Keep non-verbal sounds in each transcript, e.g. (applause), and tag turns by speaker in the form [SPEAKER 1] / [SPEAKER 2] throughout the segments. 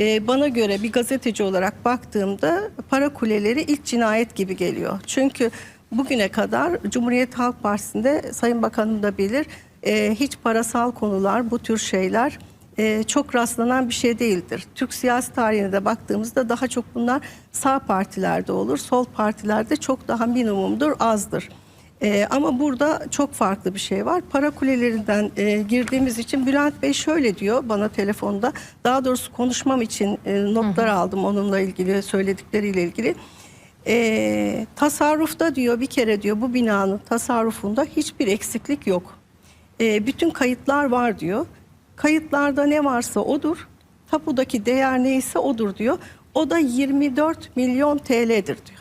[SPEAKER 1] Ee, bana göre bir gazeteci olarak baktığımda para kuleleri ilk cinayet gibi geliyor. Çünkü bugüne kadar Cumhuriyet Halk Partisi'nde Sayın Bakanım da bilir e, hiç parasal konular bu tür şeyler e, çok rastlanan bir şey değildir. Türk siyasi tarihine de baktığımızda daha çok bunlar sağ partilerde olur. Sol partilerde çok daha minimumdur, azdır. Ee, ama burada çok farklı bir şey var. Para kulelerinden e, girdiğimiz için Bülent Bey şöyle diyor bana telefonda. Daha doğrusu konuşmam için e, notlar aldım onunla ilgili söyledikleriyle ilgili. Ee, tasarrufta diyor bir kere diyor bu binanın tasarrufunda hiçbir eksiklik yok. Ee, bütün kayıtlar var diyor. Kayıtlarda ne varsa odur. Tapudaki değer neyse odur diyor. O da 24 milyon TL'dir diyor.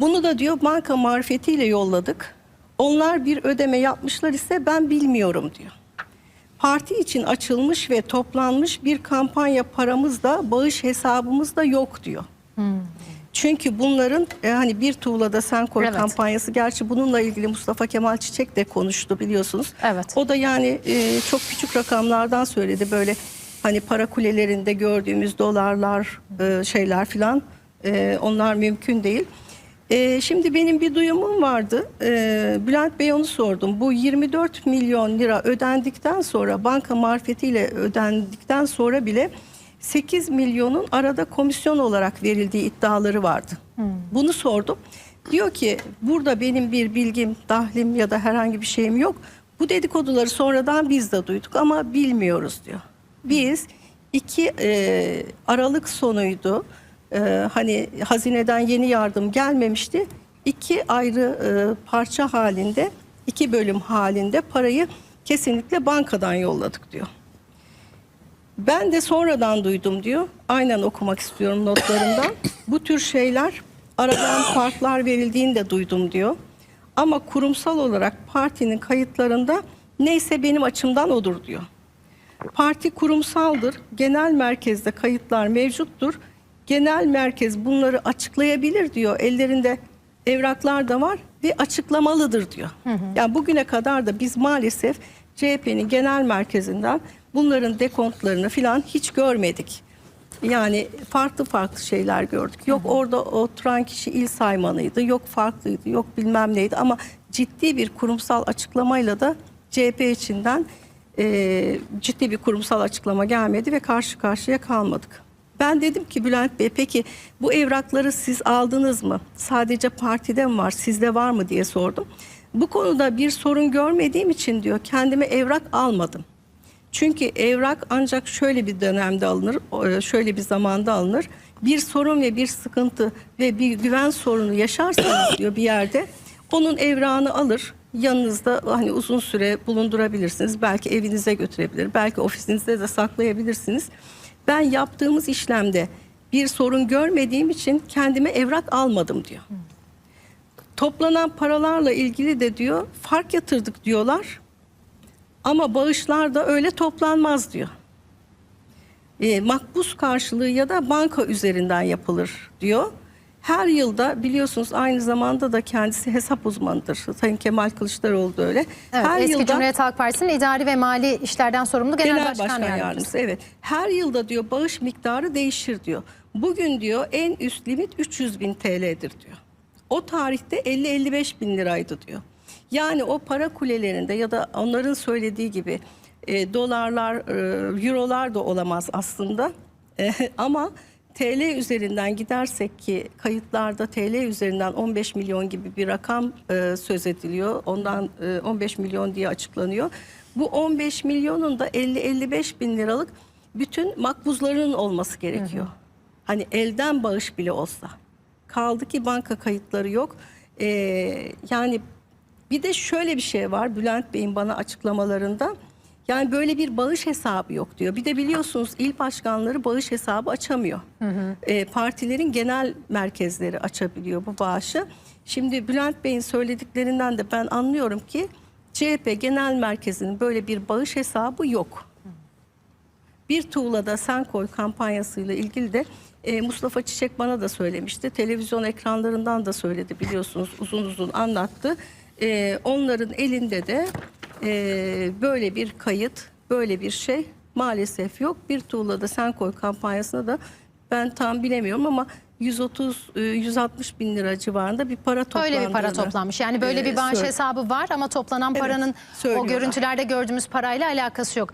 [SPEAKER 1] Bunu da diyor banka marifetiyle yolladık. Onlar bir ödeme yapmışlar ise ben bilmiyorum diyor. Parti için açılmış ve toplanmış bir kampanya paramız da bağış hesabımız da yok diyor. Çünkü bunların e, hani bir tuğlada sen koy
[SPEAKER 2] Evet.
[SPEAKER 1] kampanyası gerçi bununla ilgili Mustafa Kemal Çiçek de konuştu biliyorsunuz.
[SPEAKER 2] Evet.
[SPEAKER 1] O da yani e, çok küçük rakamlardan söyledi böyle hani para kulelerinde gördüğümüz dolarlar e, şeyler filan e, onlar mümkün değil. E, şimdi benim bir duyumum vardı. E, Bülent Bey onu sordum. Bu 24 milyon lira ödendikten sonra banka marifetiyle ödendikten sonra bile 8 milyonun arada komisyon olarak verildiği iddiaları vardı. Bunu sordum. Diyor ki burada benim bir bilgim, dahlim ya da herhangi bir şeyim yok. Bu dedikoduları sonradan biz de duyduk ama bilmiyoruz diyor. Biz 2 Aralık sonuydu. E, hani hazineden yeni yardım gelmemişti. İki ayrı e, parça halinde, iki bölüm halinde parayı kesinlikle bankadan yolladık diyor. Ben de sonradan duydum diyor. Aynen okumak istiyorum notlarımdan. Bu tür şeyler aradan farklar verildiğini de duydum diyor. Ama kurumsal olarak partinin kayıtlarında neyse benim açımdan odur diyor. Parti kurumsaldır. Genel merkezde kayıtlar mevcuttur. Genel merkez bunları açıklayabilir diyor. Ellerinde evraklar da var ve açıklamalıdır diyor. Yani bugüne kadar da biz maalesef CHP'nin genel merkezinden bunların dekontlarını filan hiç görmedik. Yani farklı farklı şeyler gördük. Yok orada oturan kişi il saymanıydı, yok farklıydı, yok bilmem neydi ama ciddi bir kurumsal açıklamayla da CHP içinden e, ciddi bir kurumsal açıklama gelmedi ve karşı karşıya kalmadık. Ben dedim ki Bülent Bey peki bu evrakları siz aldınız mı? Sadece partide mi var, sizde var mı diye sordum. Bu konuda bir sorun görmediğim için diyor kendime evrak almadım. Çünkü evrak ancak şöyle bir dönemde alınır, e, şöyle bir zamanda alınır. Bir sorun ve bir sıkıntı ve bir güven sorunu yaşarsanız diyor bir yerde onun evrağını alır. Yanınızda hani uzun süre bulundurabilirsiniz. Belki evinize götürebilir, belki ofisinizde de saklayabilirsiniz. Ben yaptığımız işlemde bir sorun görmediğim için kendime evrak almadım diyor. Toplanan paralarla ilgili de diyor fark yatırdık diyorlar. Ama bağışlar da öyle toplanmaz diyor. E, makbuz karşılığı ya da banka üzerinden yapılır diyor. Her yılda biliyorsunuz aynı zamanda da kendisi hesap uzmanıdır. Sayın Kemal Kılıçdaroğlu da öyle.
[SPEAKER 2] Evet,
[SPEAKER 1] Her
[SPEAKER 2] eski
[SPEAKER 1] yılda
[SPEAKER 2] Cumhuriyet Halk Partisi'nin idari ve mali işlerden sorumlu genel,
[SPEAKER 1] Genel
[SPEAKER 2] başkan,
[SPEAKER 1] Başkan,
[SPEAKER 2] yardımcısı.
[SPEAKER 1] Yardımcısı. Evet. Her yılda diyor bağış miktarı değişir diyor. Bugün diyor en üst limit 300 bin TL'dir diyor. O tarihte 50-55 bin liraydı diyor. Yani o para kulelerinde ya da onların söylediği gibi e, dolarlar, e, eurolar da olamaz aslında. (laughs) E, ama TL üzerinden gidersek ki kayıtlarda TL üzerinden 15 milyon gibi bir rakam e, söz ediliyor. Ondan e, 15 milyon diye açıklanıyor. Bu 15 milyonun da 50-55 bin liralık bütün makbuzlarının olması gerekiyor. Hani elden bağış bile olsa. Kaldı ki banka kayıtları yok. E, yani bir de şöyle bir şey var Bülent Bey'in bana açıklamalarında. Yani böyle bir bağış hesabı yok diyor. Bir de biliyorsunuz il başkanları bağış hesabı açamıyor. Ee, partilerin genel merkezleri açabiliyor bu bağışı. Şimdi Bülent Bey'in söylediklerinden de ben anlıyorum ki CHP genel merkezinin böyle bir bağış hesabı yok. Bir tuğlada sen koy kampanyasıyla ilgili de e, Mustafa Çiçek bana da söylemişti. Televizyon ekranlarından da söyledi biliyorsunuz uzun uzun anlattı. E, onların elinde de e, böyle bir kayıt, böyle bir şey maalesef yok. Bir tuğlada sen koy kampanyasında da ben tam bilemiyorum ama 130 e, 160 bin lira civarında bir para toplandığını.
[SPEAKER 2] Öyle bir para toplanmış. Yani böyle
[SPEAKER 1] e,
[SPEAKER 2] bir bağış
[SPEAKER 1] söyle-
[SPEAKER 2] hesabı var ama toplanan
[SPEAKER 1] Evet,
[SPEAKER 2] paranın o
[SPEAKER 1] söylüyorlar.
[SPEAKER 2] görüntülerde gördüğümüz parayla alakası yok.